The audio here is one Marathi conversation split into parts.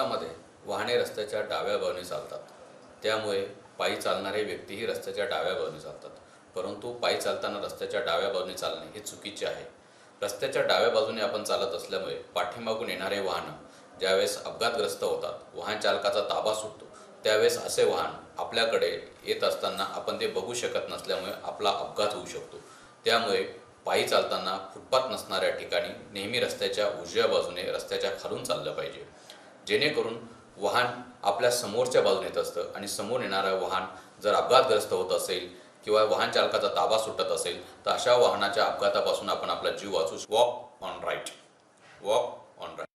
भारतामध्ये वाहने रस्त्याच्या डाव्या बाजूने चालतात. त्यामुळे पायी चालणारे व्यक्तीही रस्त्याच्या डाव्या बाजूने चालतात. परंतु पायी चालताना रस्त्याच्या डाव्या बाजूने चालणे हे चुकीचे आहे. रस्त्याच्या डाव्या बाजूने आपण चालत असल्यामुळे पाठीमागून येणारे वाहनं ज्यावेळेस अपघातग्रस्त होतात वाहन चालकाचा ताबा सुटतो त्यावेळेस असे वाहन आपल्याकडे येत असताना आपण ते बघू शकत नसल्यामुळे आपला अपघात होऊ शकतो. त्यामुळे पायी चालताना फुटपाथ नसणाऱ्या ठिकाणी नेहमी रस्त्याच्या उजव्या बाजूने रस्त्याच्या खालून चाललं पाहिजे. जेणेकरून वाहन आपल्या समोरच्या बाजूने येत असतं आणि समोर येणारं वाहन जर अपघातग्रस्त होत असेल किंवा वाहन चालकाचा ताबा सुटत असेल तर अशा वाहनाच्या अपघातापासून आपण आपला जीव वाचू walk on right walk on right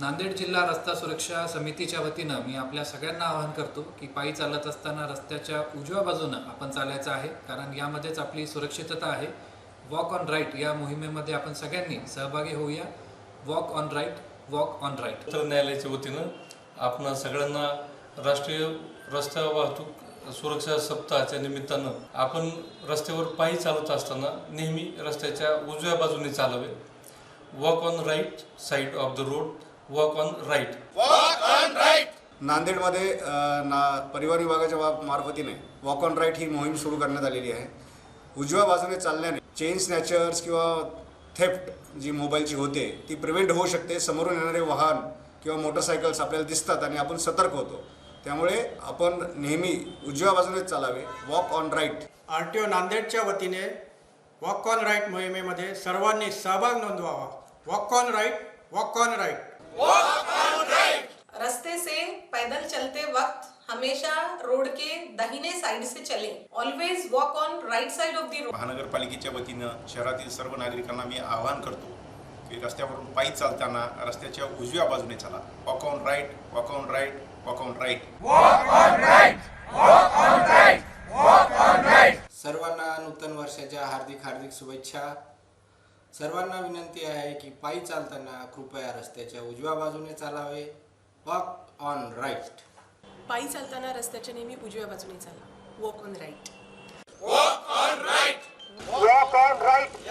Nanded जिल्हा रस्ता सुरक्षा समितीच्या वतीनं मी आपल्या सगळ्यांना आवाहन करतो की पायी चालत असताना रस्त्याच्या उजव्या बाजूनं आपण चालायचं आहे कारण यामध्येच आपली सुरक्षितता आहे. वॉक ऑन राईट या मोहिमेमध्ये आपण सगळ्यांनी सहभागी होऊया. Walk on right walk on right तर न्यायालयाच्या वतीनं आपण सगळ्यांना राष्ट्रीय रस्ता वाहतूक सुरक्षा सप्ताहाच्या निमित्तानं आपण रस्त्यावर पायी चालत असताना नेहमी रस्त्याच्या उजव्या बाजूने चालावे. Walk on right side of the road walk on right नांदेडमध्ये अ, ना परिवहन विभागाच्या वा- मार्फतीने वॉक ऑन राईट ही मोहीम सुरू करण्यात आलेली आहे. उजव्या बाजूने चालल्याने चेन स्नॅचर्स किंवा थेफ्ट जी मोबाईलची होते ती प्रिव्हेंट होऊ शकते. समोरून येणारे वाहन किंवा मोटरसायकल्स आपल्याला दिसतात आणि आपण सतर्क होतो. त्यामुळे आपण नेहमी उजव्या बाजूनेच चालावे. Walk on right. R T O नांदेडच्या वतीने वॉक ऑन राईट मोहिमेमध्ये सर्वांनी सहभाग नोंदवावा. Walk on right. Walk on right. रास्ते से पैदल चलते वक्त हमेशा रोड के दाहिने साइड से चलें। Always walk on right side of the road महानगरपालिकेच्या वतीनं शहरातील सर्व नागरिकांना मी आवाहन करतो की रस्त्यावरून पायी चालताना रस्त्याच्या उजव्या बाजूने चला. Walk on right walk on right walk on right सर्वांना नूतन वर्षाच्या हार्दिक हार्दिक शुभेच्छा. सर्वांना विनंती आहे की पायी चालताना कृपया रस्त्याच्या उजव्या बाजूने चालावे. वॉक ऑन राईट पायी चालताना रस्त्याच्या नेहमी उजव्या बाजूने चाला. Walk on right walk on right walk on right